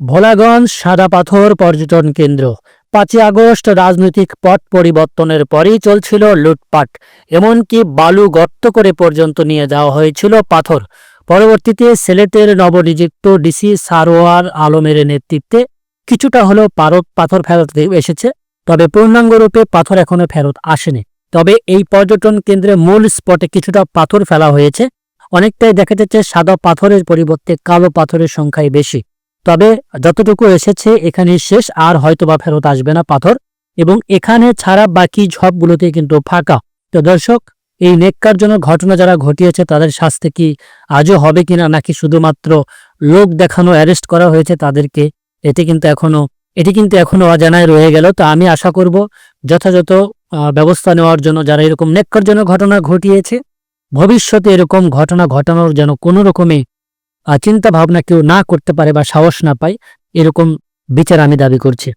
ভোলাগঞ্জ সাদা পাথর পর্যটন কেন্দ্র। পাঁচই আগস্ট রাজনৈতিক পট পরিবর্তনের পরই চলছিল লুটপাট। এমনকি বালু গর্ত করে পর্যন্ত নিয়ে যাওয়া হয়েছিল পাথর। পরবর্তীতে সিলেটের নবনিযুক্ত ডিসি সারোয়ার আলমের নেতৃত্বে কিছুটা হলেও পারত পাথর ফেরত এসেছে, তবে পূর্ণাঙ্গ রূপে পাথর এখনও ফেরত আসেনি। তবে এই পর্যটন কেন্দ্রে মূল স্পটে কিছুটা পাথর ফেলা হয়েছে। অনেকটাই দেখা যাচ্ছে সাদা পাথরের পরিবর্তে কালো পাথরের সংখ্যাই বেশি। তবে যতটুকু এসেছে এখানে শেষ, আর হয়তো বা ফেরত আসবে না পাথর। এবং এখানে ছাড়া বাকি ঝপগুলোতে কিন্তু ফাঁকা। তো দর্শক, এই নেককারজনক ঘটনা যারা ঘটিয়েছে, তাদের শাস্তি কি আজও হবে কিনা, নাকি শুধুমাত্র লোক দেখানো, অ্যারেস্ট করা হয়েছে তাদেরকে, এটি কিন্তু এখনও, এটি কিন্তু এখনও অজানায় রয়ে গেল। তো আমি আশা করব যথাযথ ব্যবস্থা নেওয়ার জন্য যারা এরকম নেককারজনক ঘটনা ঘটিয়েছে, ভবিষ্যতে এরকম ঘটনা ঘটানোর যেন কোনো রকমে চিন্তা ভাবনা কেউ না করতে পারে বা সাহস না পায়, এরকম বিচার আমি দাবি করছি।